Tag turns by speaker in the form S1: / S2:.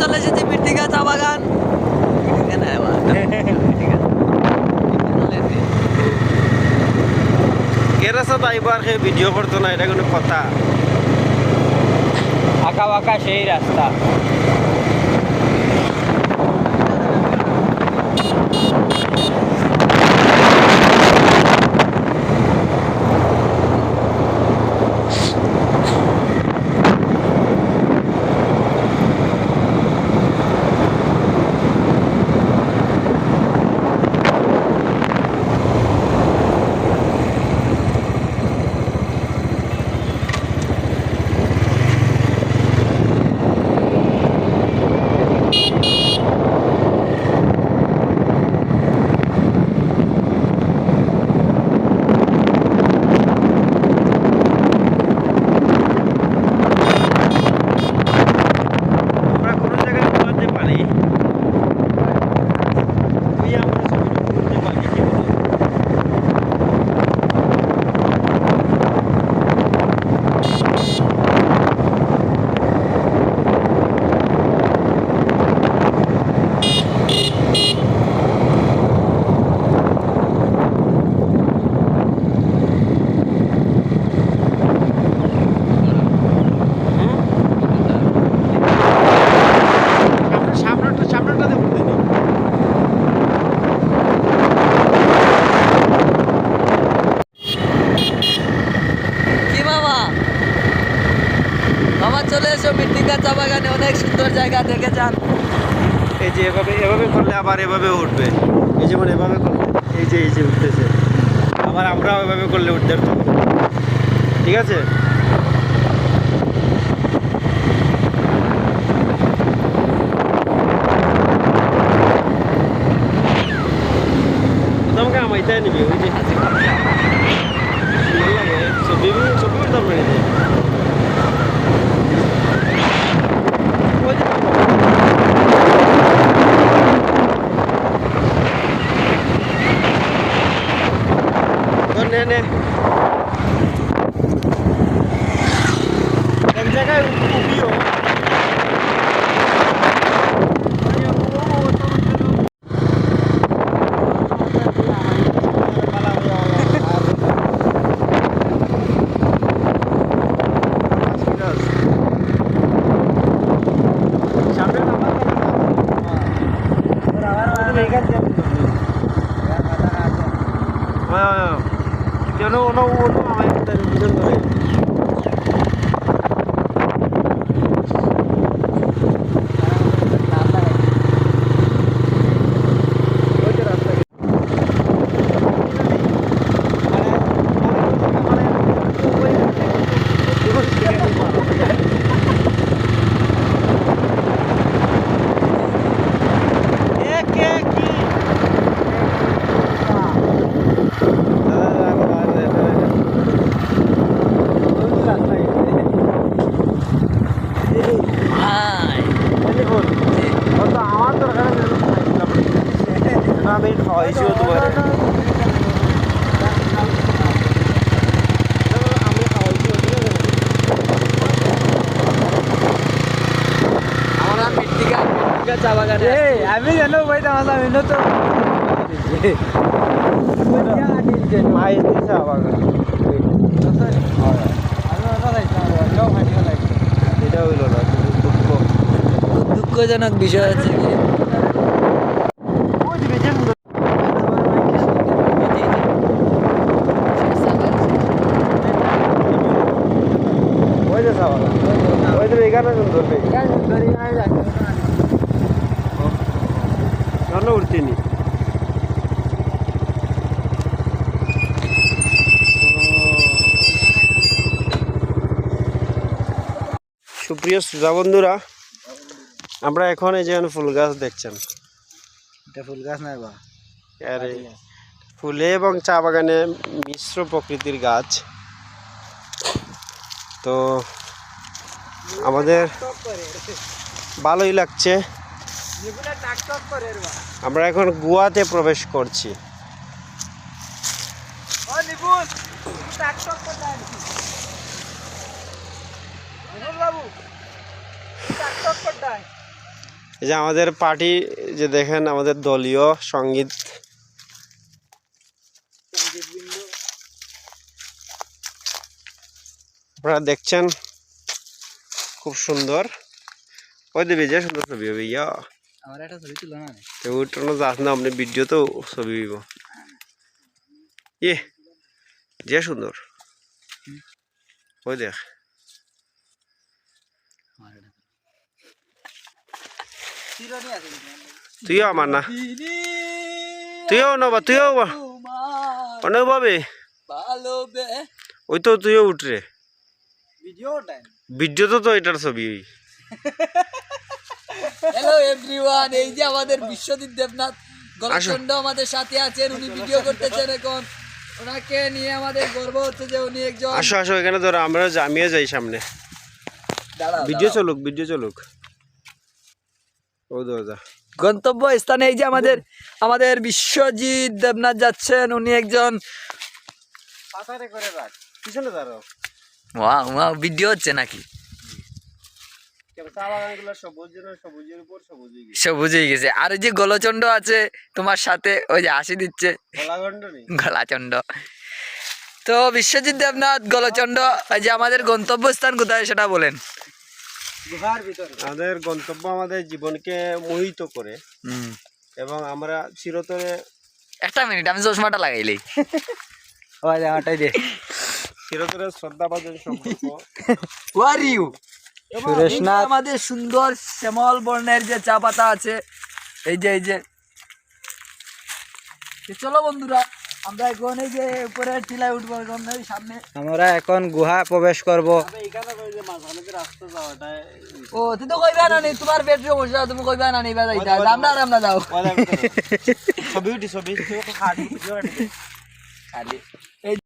S1: চলে এসেছি পির্তিকা চা বাগান। এটা কোনো কথা।
S2: আঁকা বাঁকা সেই রাস্তা
S3: মৃত্তিকা চা বাগানে অনেক সুন্দর জায়গা দেখে যান।
S1: এই যে এভাবে এভাবে করলে আবার এভাবে উঠবে। এই যেমন এভাবে করলে এই যে এই যে উঠতেছে। আবার আমরাও এভাবে করলে উঠতে পারব ঠিক আছে? তোমাকে আমাইতাই নিবি ওই যে লাগে। ছবি ছবি উঠতাম না এই যে। ওই যে ধর নে নে আমি খাওয়াইছি তোমার আমি
S2: জানো ভাই তাহলে আমি তো
S1: মাই দিছে আবার এটা হইল না দুঃখ।
S3: দুঃখজনক বিষয় হচ্ছে কি
S1: ওই দিবে যে ওই যে সাবালা ওই দিবে নেই সুপ্রিয় শ্রোতা বন্ধুরা আমরা এখন এই যে ফুল গাছ দেখছেন।
S2: এটা ফুল গাছ নাই বা
S1: আরে ফুলে এবং চা বাগানে মিশ্র প্রকৃতির গাছ। তো আমাদের ভালোই লাগছে। আমরা এখন গোয়াতে প্রবেশ করছি। এই যে আমাদের পার্টি যে দেখেন আমাদের দলীয় সংগীত। আপনারা দেখছেন খুব সুন্দর। ওই দেবে যে সুন্দর ছবি হবে ইয়া।
S2: আমার একটা ছবি তুলো না
S1: তো ওইটানো যাস না আপনি ভিডিও তো ছবি হইব ইয়ে যে সুন্দর। ওই দেখ। তুইও আমার না। তুইও নবা তুইও অনেক ভাবে। ওই তো তুইও উঠরে
S2: ভিডিও টাইম
S1: ভিডিও তো তো এটার ছবি। ওই
S3: হ্যালো এভরিওয়ান এই যে আমাদের বিশ্বজিৎ দেবনাথ গলচন্ড আমাদের সাথে আছেন উনি ভিডিও করতেছেন এখন। ওনাকে নিয়ে আমাদের গর্ব হচ্ছে যে উনি একজন
S1: আসো আসো এখানে ধরো আমরা জামিয়ে যাই সামনে।
S3: দাঁড়াও,
S1: ভিডিও চলুক ভিডিও চলুক। ও দরজা
S3: গন্তব্য স্থানে এই যে আমাদের আমাদের বিশ্বজিৎ দেবনাথ যাচ্ছেন উনি একজন
S1: পাশারে করে রাখ। পিছনে দাঁড়াও।
S3: ওয়াও ওয়াও ভিডিও হচ্ছে নাকি?
S1: সবুজ হয়ে গেছে।
S3: আর ওই যে গলচন্ড আছে তোমার সাথে ওই যে হাসি দিচ্ছে। গলাচন্ড। তো বিশ্বজিৎ দেবনাথ গলচন্ড এই যে আমাদের গন্তব্যস্থান কোথায় সেটা বলেন।
S1: আমাদের গন্তব্য আমাদের জীবনকে মোহিত করে। এবং আমরা চিরতরে
S3: একটা মিনিট আমি চশমাটা লাগাইলেই
S2: ওই আমারটাই দে।
S1: চিরতরে শ্রদ্ধাভাজন সম্পর্ক।
S3: ওয়ার ইউ
S2: সুরেশনাথ।
S3: আমাদের সুন্দর শ্যামল বর্ণের যে চা পাতা আছে এই যে এই যে। চলো বন্ধুরা আমরা এখন এই যে উপরে টিলায় উঠবো এখন সামনে।
S2: আমরা এখন গুহা প্রবেশ করব।
S3: ও তুই তো কইবা না নি তোমার পেট সমস্যা তুমি কইবা না নি বাজাই যা আমরা আর আমরা যাও
S1: ছবি উঠি ছবি।
S3: খালি। এই